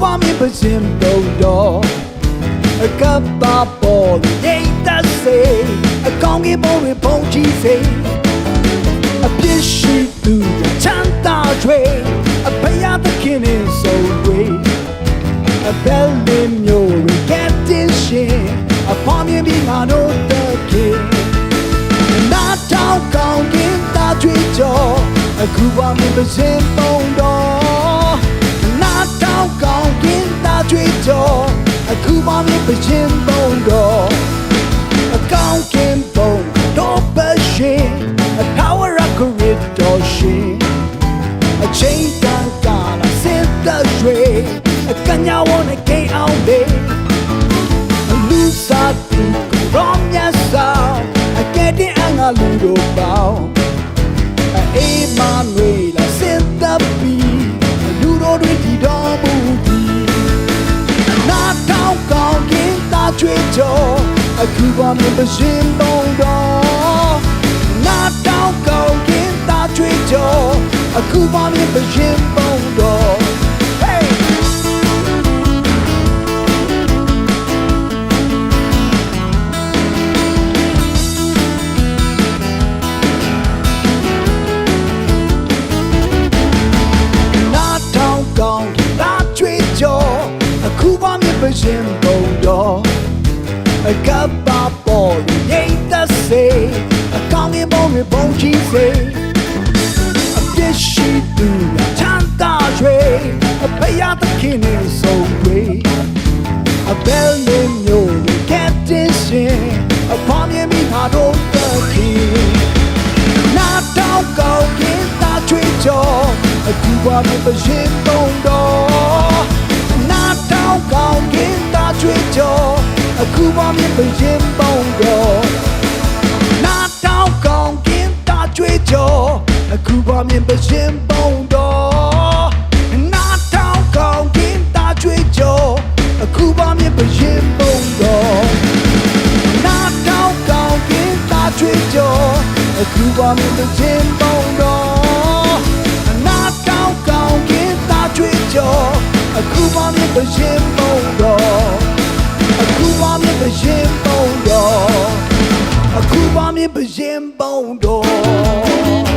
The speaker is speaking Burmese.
łamie bez ziemną door. အကပ်ပါပေါ်ရိတ်သက်စေအကောင်းကင်ဘုံတွေပုံကြည့်စေအပြစ်ရှိသူချမ်းသာတွေအဖယာသခင်နဲ့ဆုံတွေ့အဘယ်လင်းမျိုးတွေ get this shit အဖော်မြင်ပြီးငါတို့တကေနာတောက်ကောင်းကင်သာကြွေးကြော်အခုပါမင်းပစင်ပုံလေအလူစားသူကတော့မြတ်စွာအကယ်တင်အငါလူတို့ပေါင်းအေးမမွေလာစစ်တပ်ပြီးလူတို့တွေဒီတော်မူပြီးအနာတောင်းကောင်းကင်းသားချွေကျော်အခုဘာမှမရှင်တော့တော့နာတောင်းကောင်းကင်းသားချွေကျော်အခုဘာမှမရှင်တော့ပရှင်ပုံတော်အကပ်ပါပေါ်ရိတ်တဆေအကောင်းငယ်ပုံရပုံကြီးစေအပြစ်ရှိသူချမ်းသာရွှေအဖယာသခင်နဲ့ဆုံးွေအဘယ်လိုမျိုးကက်တင်ရှင်အဖော်မြင်မိတာတော့သခင်နာတော့ကောင်းကင်သာချွေးကြောအခုဘာဖြစ်ပရှင်ပုံတော်ပါမြင်ပရင်ပုံတော်နာတောင်းကောင်းကင်းတာကြွေးကြော်အခုပါမြင်ပရင်ပုံတော်နာတောင်းကောင်းကင်းတာကြွေးကြော်အခုပါမြင်ပရင်ပုံတော်နာတောင်းကောင်းကင်းတာကြွေးကြော်အခုပါမြင်ပရင်ပုံတော်နာတောင်းကောင်းကင်းတာကြွေးကြော်အခုပါမြင်ပရင် Oh.